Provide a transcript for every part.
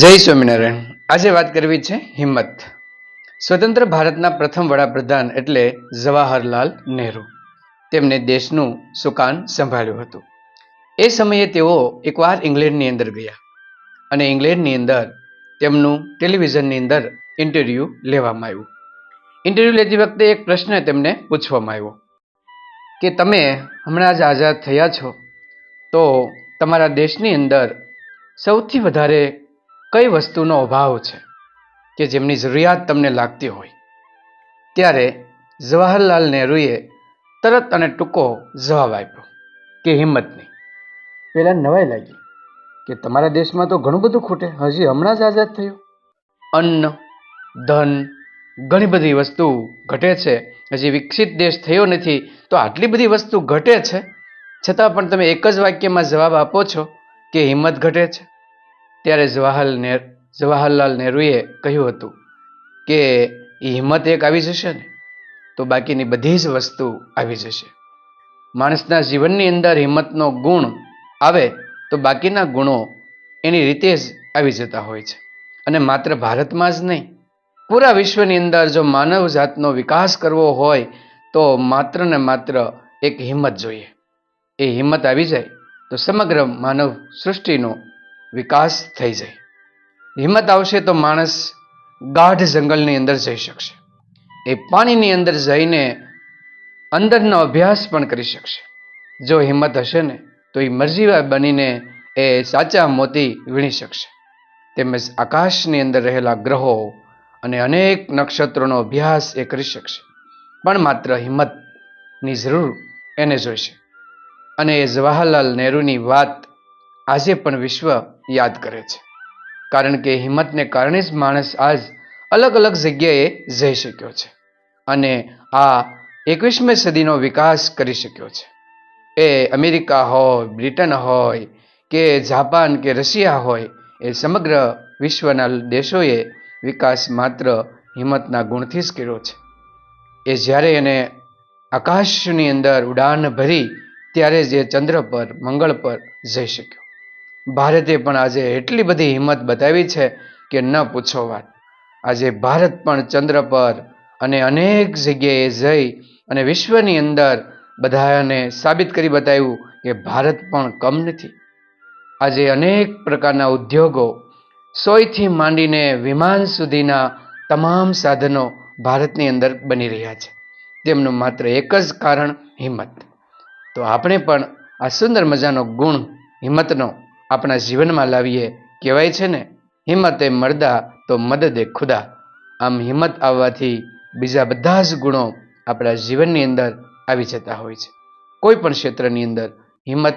જય સ્વામિનારાયણ. આજે વાત કરવી છે હિંમત. સ્વતંત્ર ભારતના પ્રથમ વડાપ્રધાન એટલે જવાહરલાલ નહેરુ. તેમને દેશનું સુકાન સંભાળ્યું હતું. એ સમયે તેઓ એકવાર ઇંગ્લેન્ડની અંદર ગયા અને ઇંગ્લેન્ડની અંદર તેમનું ટેલિવિઝનની અંદર ઇન્ટરવ્યૂ લેવામાં આવ્યું. ઇન્ટરવ્યૂ લેતી વખતે એક પ્રશ્ન તેમને પૂછવામાં આવ્યો કે, તમે હમણાં જ આઝાદ થયા છો, તો તમારા દેશની અંદર સૌથી વધારે કઈ વસ્તુનો અભાવ છે કે જેમની જરૂરિયાત તમને લાગતી હોય? ત્યારે જવાહરલાલ નહેરુએ તરત અને ટૂંકો જવાબ આપ્યો કે હિંમતની પહેલાં નવાઈ લાગી કે તમારા દેશમાં તો ઘણું બધું ખૂટે. હજી હમણાં જ આઝાદ થયો. અન્ન, ધન, ઘણી બધી વસ્તુ ઘટે છે. હજી વિકસિત દેશ થયો નથી તો આટલી બધી વસ્તુ ઘટે છે? છતાં પણ તમે એક જ વાક્યમાં જવાબ આપો છો કે હિંમત ઘટે છે? ત્યારે જવાહર નહેર જવાહરલાલ નહેરુએ કહ્યું હતું કે એ હિંમત એક આવી જશે ને, તો બાકીની બધી જ વસ્તુ આવી જશે. માણસના જીવનની અંદર હિંમતનો ગુણ આવે તો બાકીના ગુણો એની રીતે જ આવી જતા હોય છે. અને માત્ર ભારતમાં જ નહીં, પૂરા વિશ્વની અંદર જો માનવ જાતનો વિકાસ કરવો હોય તો માત્ર ને માત્ર એક હિંમત જોઈએ. એ હિંમત આવી જાય તો સમગ્ર માનવ સૃષ્ટિનો વિકાસ થઈ જાય. હિંમત આવશે તો માણસ ગાઢ જંગલની અંદર જઈ શકશે. એ પાણીની અંદર જઈને અંદરનો અભ્યાસ પણ કરી શકશે. જો હિંમત હશે ને, તો એ મરજીવા બનીને એ સાચા મોતી વીણી શકશે. તેમજ આકાશની અંદર રહેલા ગ્રહો અને અનેક નક્ષત્રોનો અભ્યાસ એ કરી શકશે. પણ માત્ર હિંમતની જરૂર એને જોઈશે. અને એ જવાહરલાલ નહેરુની વાત આજે પણ વિશ્વ યાદ કરે છે. કારણ કે હિંમતને કારણે જ માણસ આજ અલગ અલગ જગ્યાએ જઈ શક્યો છે અને આ એકવીસમી સદીનો વિકાસ કરી શક્યો છે. એ અમેરિકા હોય, બ્રિટન હોય, કે જાપાન કે રશિયા હોય, એ સમગ્ર વિશ્વના દેશોએ વિકાસ માત્ર હિંમતના ગુણથી જ કર્યો છે. એ જ્યારે એને આકાશની અંદર ઉડાન ભરી, ત્યારે જ ચંદ્ર પર, મંગળ પર જઈ શક્યો. ભારતે પણ આજે એટલી બધી હિંમત બતાવી છે કે ન પૂછો વાત. આજે ભારત પણ ચંદ્ર પર અને અનેક જગ્યાએ જઈ અને વિશ્વની અંદર બધાને સાબિત કરી બતાવ્યું કે ભારત પણ કમ નથી. આજે અનેક પ્રકારના ઉદ્યોગો સોયથી માંડીને વિમાન સુધીના તમામ સાધનો ભારતની અંદર બની રહ્યા છે. તેમનું માત્ર એક જ કારણ હિંમત. તો આપણે પણ આ સુંદર મજાનો ગુણ, હિંમતનો આપણા જીવનમાં લાવીએ કહેવાય છે ને, હિંમતે મરદા તો મદદે ખુદા. આમ હિંમત આવવાથી બીજા બધા જ ગુણો આપણા જીવનની અંદર આવી જતા હોય છે. કોઈ પણ ક્ષેત્રની અંદર હિંમત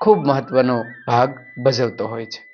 ખૂબ મહત્વનો ભાગ ભજવતો હોય છે.